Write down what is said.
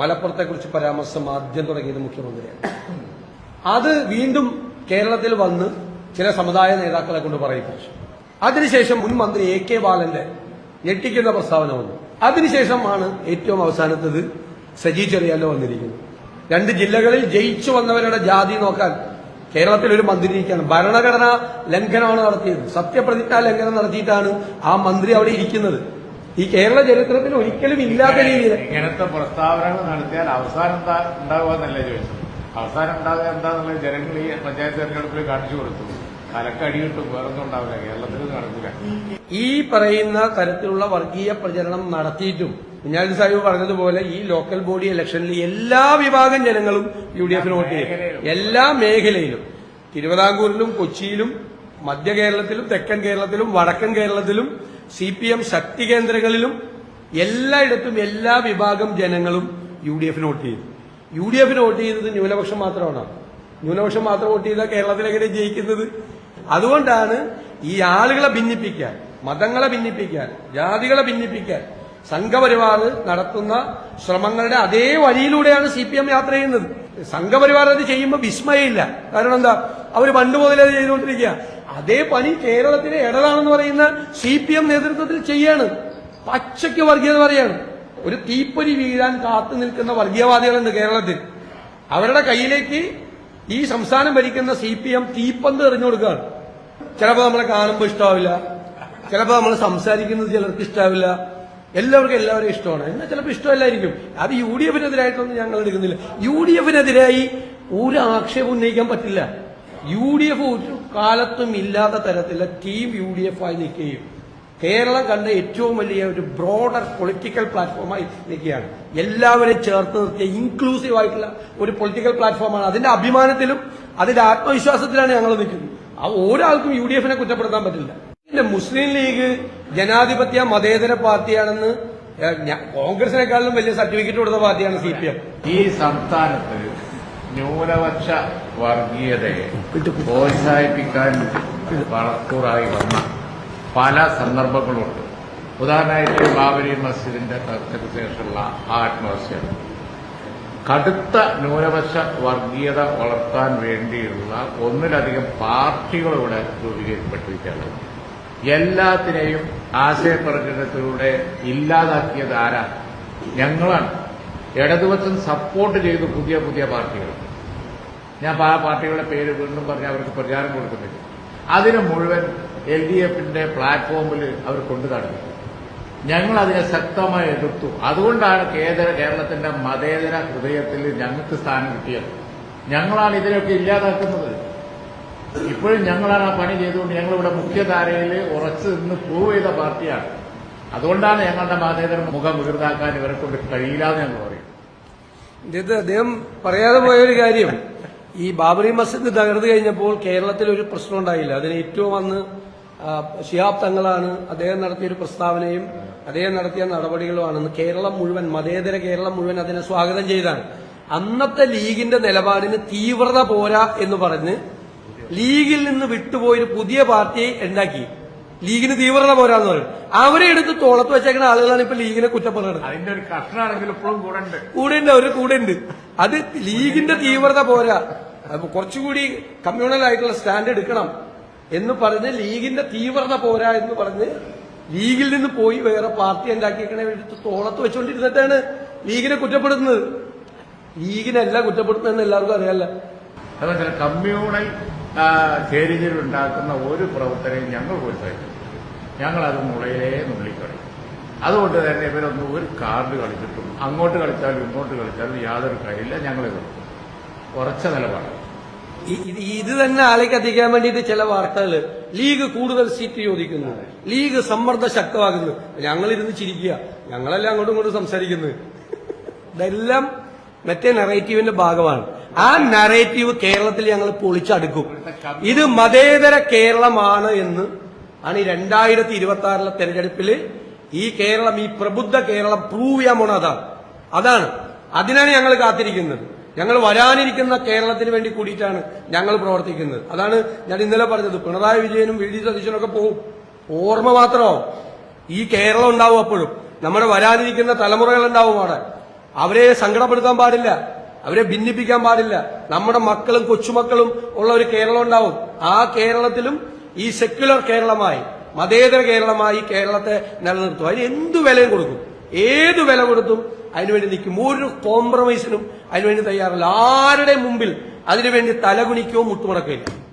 മലപ്പുറത്തെക്കുറിച്ച് പരാമർശം ആദ്യം തുടങ്ങിയത് മുഖ്യമന്ത്രിയാണ്. അത് വീണ്ടും കേരളത്തിൽ വന്ന് ചില സമുദായ നേതാക്കളെ കൊണ്ട് പറയിപ്പിച്ചു. അതിനുശേഷം മുൻ മന്ത്രി എ കെ ബാലന്റെ ഞെട്ടിക്കുന്ന പ്രസ്താവന വന്നു. അതിനുശേഷമാണ് ഏറ്റവും അവസാനത്തത് സജി ചെറിയാലോ വന്നിരിക്കുന്നത്. രണ്ട് ജില്ലകളിൽ ജയിച്ചു വന്നവരുടെ ജാതി നോക്കാൻ കേരളത്തിൽ ഒരു മന്ത്രി ഇരിക്കുകയാണ്. ഭരണഘടനാ ലംഘനമാണ് നടത്തിയത്. സത്യപ്രതിജ്ഞാ ലംഘനം നടത്തിയിട്ടാണ് ആ മന്ത്രി അവിടെ ഇരിക്കുന്നത്. ഈ കേരള ചരിത്രത്തിൽ ഒരിക്കലും ഇല്ലാത്ത രീതിയിൽ ഇങ്ങനത്തെ പ്രസ്താവനകൾ നടത്തിയാൽ അവസാനം എന്താ ഉണ്ടാവുക എന്നല്ലേ ചോദിച്ചത്? അവസാനം ഉണ്ടാവുക എന്താന്നുള്ളത് ജനങ്ങൾ ഈ പഞ്ചായത്ത് തെരഞ്ഞെടുപ്പിൽ കാണിച്ചു കൊടുത്തു. തലക്കടി കിട്ടും വേറൊന്നും ഉണ്ടാവില്ല. കേരളത്തിൽ നടക്കുക നടക്കില്ല ഈ പറയുന്ന തരത്തിലുള്ള വർഗീയ പ്രചരണം നടത്തിയിട്ടും കുഞ്ഞാലി സാഹിബ് പറഞ്ഞതുപോലെ ഈ ലോക്കൽ ബോഡി ഇലക്ഷനിൽ എല്ലാ വിഭാഗം ജനങ്ങളും യു ഡി എഫിന് വോട്ട് ചെയ്യും. എല്ലാ മേഖലയിലും. തിരുവിതാംകൂറിലും കൊച്ചിയിലും മധ്യ കേരളത്തിലും തെക്കൻ കേരളത്തിലും വടക്കൻ കേരളത്തിലും സി പി എം ശക്തി കേന്ദ്രങ്ങളിലും എല്ലായിടത്തും എല്ലാ വിഭാഗം ജനങ്ങളും യു ഡി എഫിന് വോട്ട് ചെയ്തു. യു ഡി എഫിന് വോട്ട് ചെയ്തത് ന്യൂനപക്ഷം മാത്രമാണ്. ന്യൂനപക്ഷം മാത്രം വോട്ട് ചെയ്താൽ കേരളത്തിൽ എങ്ങനെ ജയിക്കുന്നത്? അതുകൊണ്ടാണ് ഈ ആളുകളെ ഭിന്നിപ്പിക്കാൻ മതങ്ങളെ ഭിന്നിപ്പിക്കാൻ ജാതികളെ ഭിന്നിപ്പിക്കാൻ സംഘപരിവാർ നടത്തുന്ന ശ്രമങ്ങളുടെ അതേ വഴിയിലൂടെയാണ് സി യാത്ര ചെയ്യുന്നത്. സംഘപരിവാർ അത് ചെയ്യുമ്പോൾ വിസ്മയമില്ല. കാരണം എന്താ? അവർ പണ്ട് മുതലേ അത് ചെയ്തുകൊണ്ടിരിക്കുക അതേ പണി കേരളത്തിലെ ഇടതാണെന്ന് പറയുന്ന സി പി എം നേതൃത്വത്തിൽ ചെയ്യാണ്. പച്ചയ്ക്ക് വർഗീയത പറയാണ്. ഒരു തീപ്പൊരി വീഴാൻ കാത്തു നിൽക്കുന്ന വർഗീയവാദികളുണ്ട് കേരളത്തിൽ. അവരുടെ കയ്യിലേക്ക് ഈ സംസ്ഥാനം ഭരിക്കുന്ന സി പി എം തീപ്പന്ത് എറിഞ്ഞു കൊടുക്കുകയാണ്. ചിലപ്പോൾ നമ്മളെ കാണുമ്പോൾ ഇഷ്ടാവില്ല. ചിലപ്പോൾ നമ്മൾ സംസാരിക്കുന്നത് ചിലർക്ക് ഇഷ്ടാവില്ല. എല്ലാവർക്കും എല്ലാവരും ഇഷ്ടമാണ്. എന്നാൽ ചിലപ്പോൾ ഇഷ്ടമല്ലായിരിക്കും. അത് യു ഡി എഫിനെതിരായിട്ടൊന്നും ഞങ്ങൾ എടുക്കുന്നില്ല. യു ഡി എഫിനെതിരായി ഒരു ആക്ഷേപം ഉന്നയിക്കാൻ പറ്റില്ല. യു ഡി എഫ് ഒരു കാലത്തും ഇല്ലാത്ത തരത്തിലുള്ള ടീം യു ഡി എഫ് ആയി നിൽക്കുകയും കേരളം കണ്ട ഏറ്റവും വലിയ ഒരു ബ്രോഡർ പൊളിറ്റിക്കൽ പ്ലാറ്റ്ഫോമായി നിൽക്കുകയാണ്. എല്ലാവരെയും ചേർത്ത് നിർത്തിയ ഇൻക്ലൂസീവ് ആയിട്ടുള്ള ഒരു പൊളിറ്റിക്കൽ പ്ലാറ്റ്ഫോമാണ്. അതിന്റെ അഭിമാനത്തിലും അതിന്റെ ആത്മവിശ്വാസത്തിലാണ് ഞങ്ങൾ നിൽക്കുന്നത്. ആ ഒരാൾക്കും യു ഡി എഫിനെ കുറ്റപ്പെടുത്താൻ പറ്റില്ല. മുസ്ലിം ലീഗ് ജനാധിപത്യ മതേതര പാർട്ടിയാണെന്ന് കോൺഗ്രസിനെക്കാളും വലിയ സർട്ടിഫിക്കറ്റ് കൊടുത്ത പാർട്ടിയാണ് സി പി എം. ഈ സംസ്ഥാനത്ത് ന്യൂനപക്ഷ വർഗീയതയെ പ്രോത്സാഹിപ്പിക്കാൻ വളക്കൂറായി വന്ന പല സന്ദർഭങ്ങളുണ്ട്. ഉദാഹരണമായിട്ട് ബാബരി മസ്ജിദിന്റെ തർക്കത്തിന് ശേഷമുള്ള ആത്മഹത്യ കടുത്ത ന്യൂനപക്ഷ വർഗീയത വളർത്താൻ വേണ്ടിയുള്ള ഒന്നിലധികം പാർട്ടികൾ ഇവിടെ രൂപീകരിക്കപ്പെട്ടിരിക്കുകയാണ്. എല്ലാത്തിനെയും ആശയപ്രകടനത്തിലൂടെ ഇല്ലാതാക്കിയത് ആരാ? ഞങ്ങളാണ്. ഇടതുപക്ഷം സപ്പോർട്ട് ചെയ്തു പുതിയ പുതിയ പാർട്ടികൾ. ഞാൻ ആ പാർട്ടികളുടെ പേര് വീണ്ടും പറഞ്ഞ് അവർക്ക് പ്രചാരം കൊടുക്കുന്നില്ല. അതിന് മുഴുവൻ എൽ ഡി എഫിന്റെ പ്ലാറ്റ്ഫോമിൽ അവർ കൊണ്ടു നടന്നു. ഞങ്ങൾ അതിനെ ശക്തമായി എതിർത്തു. അതുകൊണ്ടാണ് കേന്ദ്ര കേരളത്തിന്റെ മതേതര ഹൃദയത്തിൽ ഞങ്ങൾക്ക് സ്ഥാനം കിട്ടിയത്. ഞങ്ങളാണ് ഇതിനൊക്കെ ഇല്ലാതാക്കുന്നത്. ഇപ്പോഴും ഞങ്ങളാണ് ആ പണി ചെയ്തുകൊണ്ട് ഞങ്ങളിവിടെ മുഖ്യധാരയിൽ ഉറച്ചു നിന്ന് പ്രൂവ് ചെയ്ത പാർട്ടിയാണ്. അതുകൊണ്ടാണ് ഞങ്ങളുടെ മതേതര മുഖം വികൃതാക്കാൻ ഇവരെ കൊണ്ട് കഴിയില്ലാന്ന് ഞങ്ങൾ പറയും. ഇത് അദ്ദേഹം പറയാതെ പോയൊരു കാര്യം. ഈ ബാബറി മസ്ജിദ് തകർന്നു കഴിഞ്ഞപ്പോൾ കേരളത്തിൽ ഒരു പ്രശ്നം ഉണ്ടായില്ല. അതിന് ഏറ്റവും അന്ന് ഷിയാബ് തങ്ങളാണ് അദ്ദേഹം നടത്തിയ ഒരു പ്രസ്താവനയും അദ്ദേഹം നടത്തിയ നടപടികളുമാണെന്ന് കേരളം മുഴുവൻ മതേതര കേരളം മുഴുവൻ അതിനെ സ്വാഗതം ചെയ്താണ്. അന്നത്തെ ലീഗിന്റെ നിലപാടിന് തീവ്രത പോരാ എന്ന് പറഞ്ഞ് ലീഗിൽ നിന്ന് വിട്ടുപോയൊരു പുതിയ പാർട്ടിയെ ഉണ്ടാക്കി. ലീഗിന് തീവ്രത പോരാന്ന് പറയും. അവരെ എടുത്ത് തോളത്ത് വെച്ചേക്കുന്ന ആളുകളാണ് ഇപ്പൊ ലീഗിനെ കുറ്റപ്പെടുന്നത് അതിന്റെ ഒരു കഷ്ണമാണെങ്കിൽ ഇപ്പോഴും കൂടെ ഉണ്ട് കൂടെ ഉണ്ട് അവർ കൂടെ ഉണ്ട് അത് ലീഗിന്റെ തീവ്രത പോരാ. കുറച്ചുകൂടി കമ്മ്യൂണൽ ആയിട്ടുള്ള സ്റ്റാൻഡ് എടുക്കണം എന്ന് പറഞ്ഞ് ലീഗിന്റെ തീവ്രത പോരാ എന്ന് പറഞ്ഞ് ലീഗിൽ നിന്ന് പോയി വേറെ പാർട്ടി ഉണ്ടാക്കിയേക്കണ എടുത്ത് തോളത്ത് വെച്ചുകൊണ്ടിരുന്നിട്ടാണ് ലീഗിനെ കുറ്റപ്പെടുത്തുന്നത്. ലീഗിനല്ല കുറ്റപ്പെടുത്തുന്നതെന്ന് എല്ലാവർക്കും അറിയാലോ. അതുപോലെ കമ്മ്യൂണൽ ആ, ചേരിതിരിവുണ്ടാക്കുന്ന ഒരു പ്രവർത്തനയും ഞങ്ങൾ പ്രോത്സാഹിക്കും ഞങ്ങളത് മുളയിലേ നുള്ളിക്കളയും. അതുകൊണ്ട് തന്നെ ഇവരൊന്നും ഒരു കാർഡ് കളിച്ചിട്ടും അങ്ങോട്ട് കളിച്ചാലും ഇങ്ങോട്ട് കളിച്ചാലും യാതൊരു കാര്യമില്ല ഞങ്ങൾ എതിർക്കും ഉറച്ച നിലപാട്. ഇത് തന്നെ ആളേക്ക് എത്തിക്കാൻ വേണ്ടിയിട്ട് ചില വാർത്തകൾ ലീഗ് കൂടുതൽ സീറ്റ് ചോദിക്കുന്നു. ലീഗ് സമ്മർദ്ദം ശക്തമാകുന്നു ഞങ്ങളിരുന്ന് ചിരിക്കുക. ഞങ്ങളെല്ലാം അങ്ങോട്ടും ഇങ്ങോട്ടും സംസാരിക്കുന്നത്. ഇതെല്ലാം മറ്റേ നെറേറ്റീവിന്റെ ഭാഗമാണ്. ആ നറേറ്റീവ് കേരളത്തിൽ ഞങ്ങൾ പൊളിച്ചടുക്കും. ഇത് മതേതര കേരളമാണ് എന്ന് ആണ് ഈ രണ്ടായിരത്തി ഇരുപത്തി ആറിലെ തെരഞ്ഞെടുപ്പിൽ ഈ കേരളം ഈ പ്രബുദ്ധ കേരളം പ്രൂവ് ചെയ്യാൻ പോണ അതാണ്. അതാണ്. അതിനാണ് ഞങ്ങൾ കാത്തിരിക്കുന്നത്. ഞങ്ങൾ വരാനിരിക്കുന്ന കേരളത്തിന് വേണ്ടി കൂടിയിട്ടാണ് ഞങ്ങൾ പ്രവർത്തിക്കുന്നത്. അതാണ് ഞാൻ ഇന്നലെ പറഞ്ഞത്. പിണറായി വിജയനും വി ഡി സതീശനൊക്കെ പോകും ഓർമ്മ മാത്രമോ ഈ കേരളം ഉണ്ടാവും അപ്പോഴും. നമ്മുടെ വരാനിരിക്കുന്ന തലമുറകൾ ഉണ്ടാവും അവിടെ. അവരെ സങ്കടപ്പെടുത്താൻ പാടില്ല. അവരെ ഭിന്നിപ്പിക്കാൻ പാടില്ല. നമ്മുടെ മക്കളും കൊച്ചുമക്കളും ഉള്ള ഒരു കേരളം ഉണ്ടാവും. ആ കേരളത്തിലും ഈ സെക്യുലർ കേരളമായി മതേതര കേരളമായി കേരളത്തെ നിലനിർത്തും. അതിന് എന്തു വിലയും കൊടുക്കും? ഏതു വില കൊടുത്തും അതിനുവേണ്ടി നിൽക്കും. ഒരു കോംപ്രമൈസിനും അതിനുവേണ്ടി തയ്യാറല്ല. ആരുടെ മുമ്പിൽ അതിനുവേണ്ടി തലകുനിക്കോ മുട്ടുമടക്കില്ല